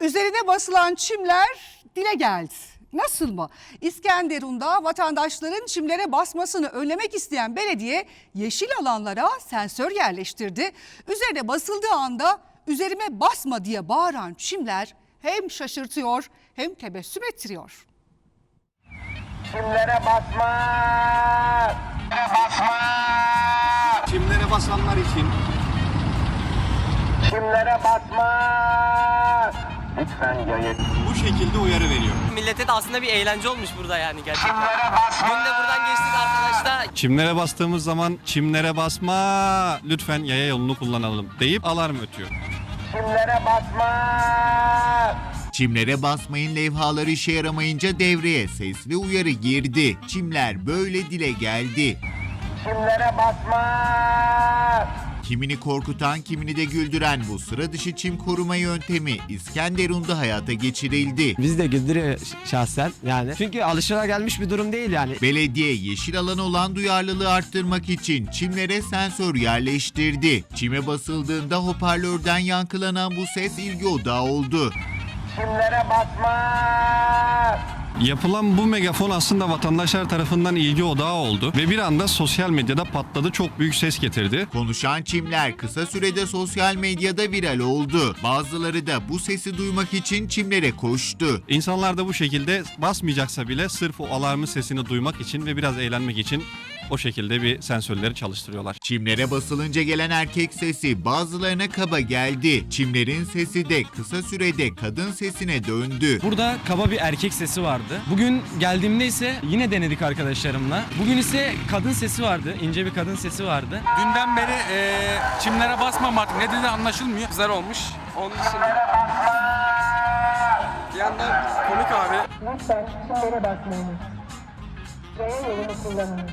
Üzerine basılan çimler dile geldi. Nasıl mı? İskenderun'da vatandaşların çimlere basmasını önlemek isteyen belediye yeşil alanlara sensör yerleştirdi. Üzerine basıldığı anda üzerime basma diye bağıran çimler hem şaşırtıyor hem tebessüm ettiriyor. Kimlere basma! Kimlere basma! Çimlere basanlar için Kimlere basma! Lütfen yayın. bu şekilde uyarı veriyor. Millete de aslında bir eğlence olmuş burada yani gerçekten. Dün de buradan geçtik arkadaşlar. Çimlere bastığımız zaman çimlere basma lütfen yaya yolunu kullanalım deyip alarm ötüyor. Kimlere basma! Çimlere basmayın levhaları işe yaramayınca devreye sesli uyarı girdi. Çimler böyle dile geldi. Kimlere basma! Kimini korkutan kimini de güldüren bu sıra dışı çim koruma yöntemi İskenderun'da hayata geçirildi. Biz de güldürüyor ş- şahsen yani. Çünkü alışılagelmiş bir durum değil yani. Belediye yeşil alan olan duyarlılığı arttırmak için çimlere sensör yerleştirdi. Çime basıldığında hoparlörden yankılanan bu ses ilgi odağı oldu. Kimlere basma! Yapılan bu megafon aslında vatandaşlar tarafından ilgi odağı oldu ve bir anda sosyal medyada patladı çok büyük ses getirdi. Konuşan çimler kısa sürede sosyal medyada viral oldu. Bazıları da bu sesi duymak için çimlere koştu. İnsanlar da bu şekilde basmayacaksa bile sırf o alarmın sesini duymak için ve biraz eğlenmek için o şekilde bir sensörleri çalıştırıyorlar. Çimlere basılınca gelen erkek sesi bazılarına kaba geldi. Çimlerin sesi de kısa sürede kadın sesine döndü. Burada kaba bir erkek sesi vardı. Bugün geldiğimde ise yine denedik arkadaşlarımla. Bugün ise kadın sesi vardı. ince bir kadın sesi vardı. Dünden beri eee, çimlere basmam artık. Ne dediği anlaşılmıyor. Güzel olmuş. Onun dışında... Bir yandan komik abi. Lütfen çimlere basmayınız. Yaya yolunu kullanınız.